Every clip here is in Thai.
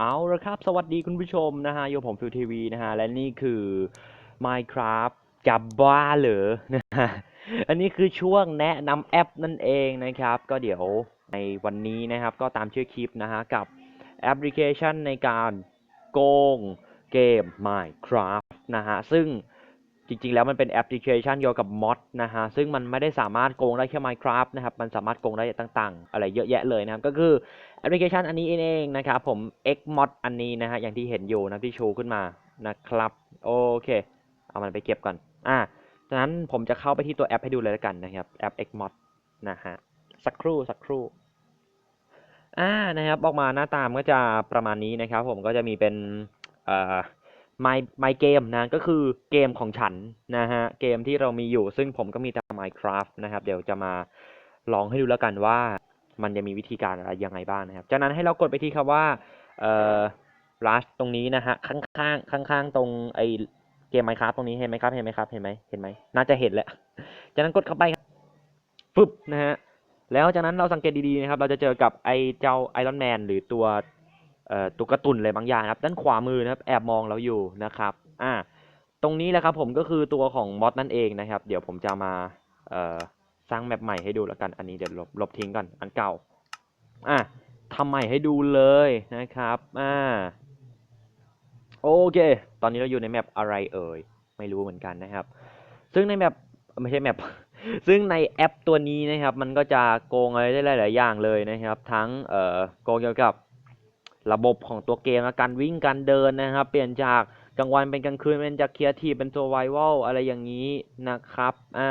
เอาละครับ สวัสดีคุณผู้ชมนะฮะโยผมฟิวทีวีนะฮะ และนี่คือ Minecraft กับบ้าเหรอนะฮะ อันนี้คือช่วงแนะนำแอปนั่นเองนะครับ ก็เดี๋ยวในวันนี้นะครับ ก็ตามชื่อคลิปนะฮะ กับแอปพลิเคชันในการโกงเกม Minecraft นะฮะ ซึ่ง จริงๆ แล้วมันเป็นแอปพลิเคชันเกี่ยวกับมอดนะฮะ ซึ่งมันไม่ได้สามารถโกงได้แค่ Minecraft นะครับ มันสามารถโกงได้ต่างๆ อะไรเยอะแยะเลยนะครับ ก็คือแอปพลิเคชันอันนี้เองนะครับผม Xmod อันนี้นะฮะ อย่างที่เห็นอยู่นะที่ชูขึ้นมานะครับ โอเค เอามันไปเก็บก่อน อ่าจากนั้นผมจะเข้าไปที่ตัวแอปให้ดูเลยแล้วกันนะครับ แอป Xmod นะฮะ สักครู่สักครู่ อ่า นะครับ ออกมาหน้าตามนก็จะประมาณนี้นะครับ ผมก็จะมีเป็น เอ่อ my my game นะก็คือเกมของฉันนะฮะเกมที่เรามีอยู่ซึ่งผมก็มีแต่ Minecraft นะครับ เดี๋ยวจะมาลองให้ดูแล้วกันว่ามันจะมีวิธีการอะไรยังไงบ้างนะครับ จากนั้นให้เรากดไปที่คำว่าเอ่อ rush ตรงนี้นะฮะข้างๆข้างๆตรงไอเกม Minecraft ตรงนี้เห็นไหมครับเห็นไหมครับเห็นไหมเห็นไหมน่าจะเห็นแหละจากนั้นกดเข้าไปครับฟึบนะฮะแล้วจากนั้นเราสังเกตดีๆนะครับ เราจะเจอกับไอเจ้าไอรอนแมนหรือตัว ตัวกตุนอะไรบางอย่างครับ ด้านขวามือนะครับแอบมองเราอยู่นะครับอ่าตรงนี้แหละครับผมก็คือตัวของมอดนั่นเองนะครับ เดี๋ยวผมจะมาสร้างแมปใหม่ให้ดูแล้วกัน อันนี้เดี๋ยวลบลบทิ้งก่อนอันเก่าอะทำใหม่ให้ดูเลยนะครับอ่าโอเค ตอนนี้เราอยู่ในแมปอะไรเอ่ยไม่รู้เหมือนกันนะครับ ซึ่งในแมปไม่ใช่แมปซึ่งในแอปตัวนี้นะครับ มันก็จะโกงอะไรได้หลาย ๆ อย่างเลยนะครับ ทั้งเอ่อโกงเกี่ยวกับ ระบบของตัวเกมการวิ่งการเดินนะครับ เปลี่ยนจากกลางวันเป็นกลางคืนเป็นจากเคียร์ทีเป็น survival อะไรอย่างนี้นะครับอ่า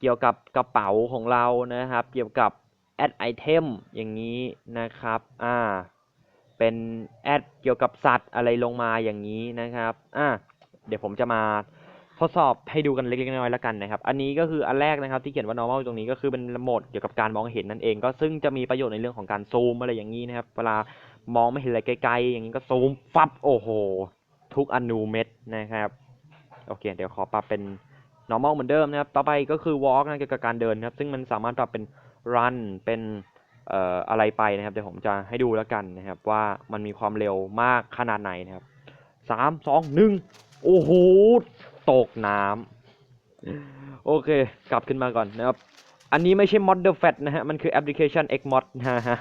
เกี่ยวกับกระเป๋าของเรานะครับ เกี่ยวกับแอดไอเทมอย่างนี้นะครับอ่าเป็นแอดเกี่ยวกับสัตว์อะไรลงมาอย่างนี้นะครับอ่าเดี๋ยวผมจะมาทดสอบให้ดูกันเล็กๆน้อยๆแล้วกันนะครับ อันนี้ก็คืออันแรกนะครับที่เขียนว่า normal ตรงนี้ก็คือเป็นโหมดเกี่ยวกับการมองเห็นนั่นเอง ก็ซึ่งจะมีประโยชน์ในเรื่องของการซูมอะไรอย่างนี้นะครับ เวลา มองไม่เห็นอะไรไกลๆ อย่างนี้ก็ซูมฟับโอ้โห ทุกอนูเม็ดนะครับ โอเค เดี๋ยวขอปรับเป็น normal เหมือนเดิมนะครับ ต่อไปก็คือ walk นะเกี่ยวกับการเดินนะครับ ซึ่งมันสามารถปรับเป็น run เป็นเอ่ออะไรไปนะครับ เดี๋ยวผมจะให้ดูแล้วกันนะครับ ว่ามันมีความเร็วมากขนาดไหนนะครับสามสองหนึ่งโอ้โห ตกน้ำโอเค กลับขึ้นมาก่อนนะครับอันนี้ไม่ใช่ mod the fat นะฮะ มันคือแอปพลิเคชัน xmod นะฮะ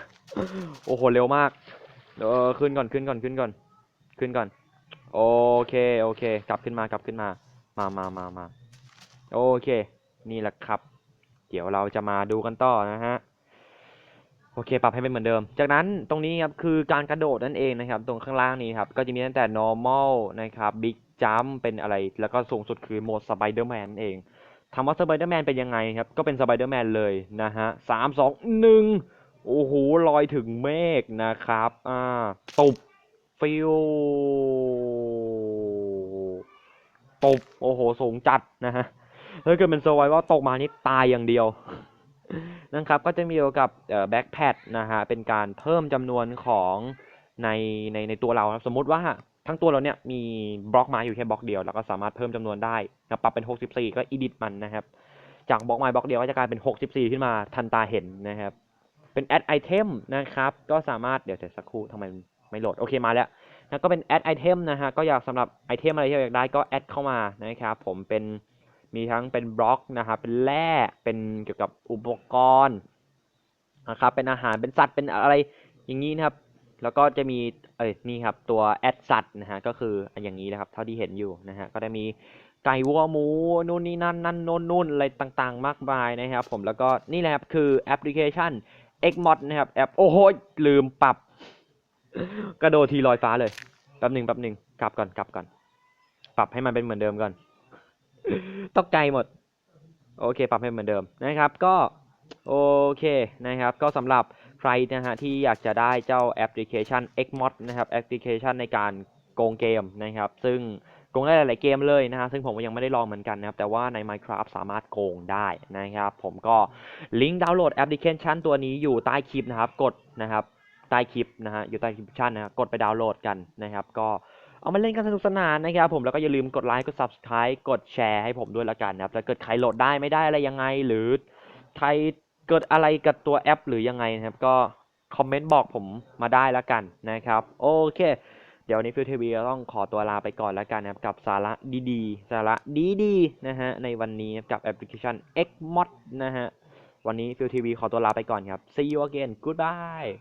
โอ้โห เร็วมาก เออขึ้นก่อนขึ้นก่อนขึ้นก่อน ขึ้นก่อน โอเคโอเค กลับขึ้นมากลับขึ้นมา มามามามาโอเค นี่แหละครับ เดี๋ยวเราจะมาดูกันต่อนะฮะโอเค ปรับให้เป็นเหมือนเดิม จากนั้นตรงนี้ครับคือการกระโดดนั่นเองนะครับ ตรงข้างล่างนี้ครับ ก็จะมีตั้งแต่ normal นะครับ big jump เป็นอะไร แล้วก็สูงสุดคือโหมด spider-man นั่นเองถามว่า spider-man เป็นยังไงครับ ก็เป็น spider-man เลยนะฮะสามสองหนึ่ง โอ้โหลอยถึงเมฆนะครับ อ่าตุบฟิวตบโอ้โหสูงจัดนะฮะถ้าเกิดเป็น survival ตกมานี่ตายอย่างเดียวนะครับ ก็จะมีเกี่ยวกับแบ็กแพดนะฮะเป็นการเพิ่มจำนวนของในในในตัวเราครับสมมติว่าทั้งตัวเราเนี่ยมีบล็อกไม้อยู่แค่บล็อกเดียวแล้วก็สามารถเพิ่มจำนวนได้นะปรับเป็น 64 ก็อีดิทมันนะครับ จากบล็อกไม้บล็อกเดียวก็จะกลายเป็น 64 ขึ้นมาทันตาเห็นนะครับ เป็นแอดไอเทมนะครับ ก็สามารถเดี๋ยวเดี๋ยวสักครู่ทำไมไม่โหลด โอเคมาแล้วแล้วก็เป็นแอดไอเทมนะฮะ ก็อยากสำหรับไอเทมอะไรที่อยากได้ก็แอดเข้ามานะครับผมเป็นมีทั้งเป็นบล็อกนะครับเป็นแร่เป็นเกี่ยวกับอุปกรณ์นะครับเป็นอาหารเป็นสัตว์เป็นอะไรอย่างนี้นะครับ แล้วก็จะมีเอ้ยนี่ครับตัวแอดสัตว์นะฮะก็คืออย่างนี้นะครับ เท่าที่เห็นอยู่นะฮะก็ได้มีไก่วัวหมูนู่นนี่นั่นนั่นโน่นนู่นอะไรต่างๆ มากมายนะครับ ผมแล้วก็นี่แหละครับคือแอปพลิเคชัน Xmod นะครับแอปโอ้โหลืมปรับกระโดดทีลอยฟ้าเลยแป๊บหนึ่งแป๊บหนึ่งกลับก่อนกลับก่อน ปรับให้มันเป็นเหมือนเดิมก่อนตกใจหมด โอเค ปรับให้เหมือนเดิมนะครับ ก็โอเคนะครับ ก็สำหรับใครนะฮะที่อยากจะได้เจ้าแอปพลิเคชัน Xmod นะครับแอปพลิเคชันในการโกงเกมนะครับ ซึ่ง โกงได้หลาย ๆ เกมเลยนะฮะซึ่งผมก็ยังไม่ได้ลองเหมือนกันนะครับ แต่ว่าใน Minecraft สามารถโกงได้นะครับ ผมก็ลิงก์ดาวน์โหลดแอปพลิเคชันตัวนี้อยู่ใต้คลิปนะครับ กดนะครับใต้คลิปนะฮะอยู่ใต้คลิปชั่นนะครับกดไปดาวน์โหลดกันนะครับ ก็เอามาเล่นกันสนุกสนานนะครับผมแล้วก็อย่าลืมกดไลค์กด subscribe กดแชร์ให้ผมด้วยละกันนะครับถ้าเกิดใครโหลดได้ไม่ได้อะไรยังไง หรือใครเกิดอะไรกับตัวแอป หรือยังไงนะครับก็คอมเมนต์บอกผมมาได้ล้วกันนะครับ โอเค เดี๋ยวนี้ฟิวทีวีต้องขอตัวลาไปก่อนแล้วกันนะครับกับสาระดีๆ สาระดีๆนะฮะในวันนี้กับแอปพลิเคชัน Xmod นะฮะวันนี้ฟิวทีวีขอตัวลาไปก่อนครับ see you again goodbye